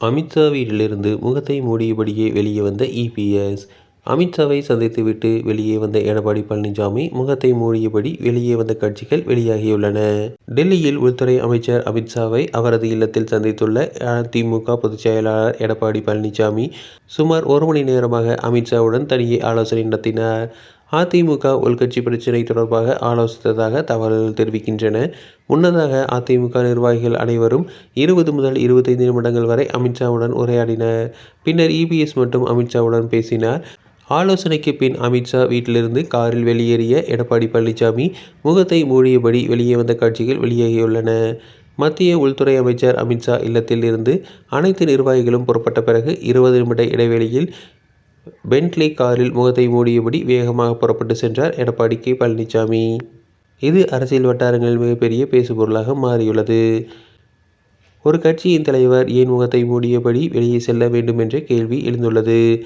அமித்ஷா வீட்டிலிருந்து முகத்தை மூடியபடியே வெளியே வந்த இபிஎஸ் அமித்ஷாவை சந்தித்துவிட்டு வெளியே வந்த எடப்பாடி பழனிசாமி முகத்தை மூடியபடி வெளியே வந்த கட்சிகள் வெளியாகியுள்ளன. டெல்லியில் உள்துறை அமைச்சர் அமித்ஷாவை அவரது இல்லத்தில் சந்தித்துள்ள அதிமுக பொதுச் செயலாளர் எடப்பாடி பழனிசாமி சுமார் ஒரு மணி நேரமாக அமித்ஷாவுடன் தனியே ஆலோசனை நடத்தினார். அதிமுக உள்கட்சி பிரச்சினை தொடர்பாக ஆலோசித்ததாக தகவல்கள் தெரிவிக்கின்றன. முன்னதாக அதிமுக நிர்வாகிகள் அனைவரும் இருபது முதல் இருபத்தைந்து நிமிடங்கள் வரை அமித்ஷாவுடன் உரையாடினர். பின்னர் இபிஎஸ் மட்டும் அமித்ஷாவுடன் பேசினார். ஆலோசனைக்கு பின் அமித்ஷா வீட்டிலிருந்து காரில் வெளியேறிய எடப்பாடி பழனிசாமி முகத்தை மூடியபடி வெளியே வந்த காட்சிகள் வெளியாகியுள்ளன. மத்திய உள்துறை அமைச்சர் அமித்ஷா இல்லத்தில் இருந்து அனைத்து நிர்வாகிகளும் புறப்பட்ட பிறகு இருபது நிமிட இடைவெளியில் பென்ட்லி காரில் முகத்தை மூடியபடி வேகமாக புறப்பட்டு சென்றார் எடப்பாடி கே. பழனிசாமி. இது அரசியல் வட்டாரங்களில் மிகப்பெரிய பேசுபொருளாக மாறியுள்ளது. ஒரு கட்சியின் தலைவர் ஏன் முகத்தை மூடியபடி வெளியே செல்ல வேண்டும் என்ற கேள்வி எழுந்துள்ளது.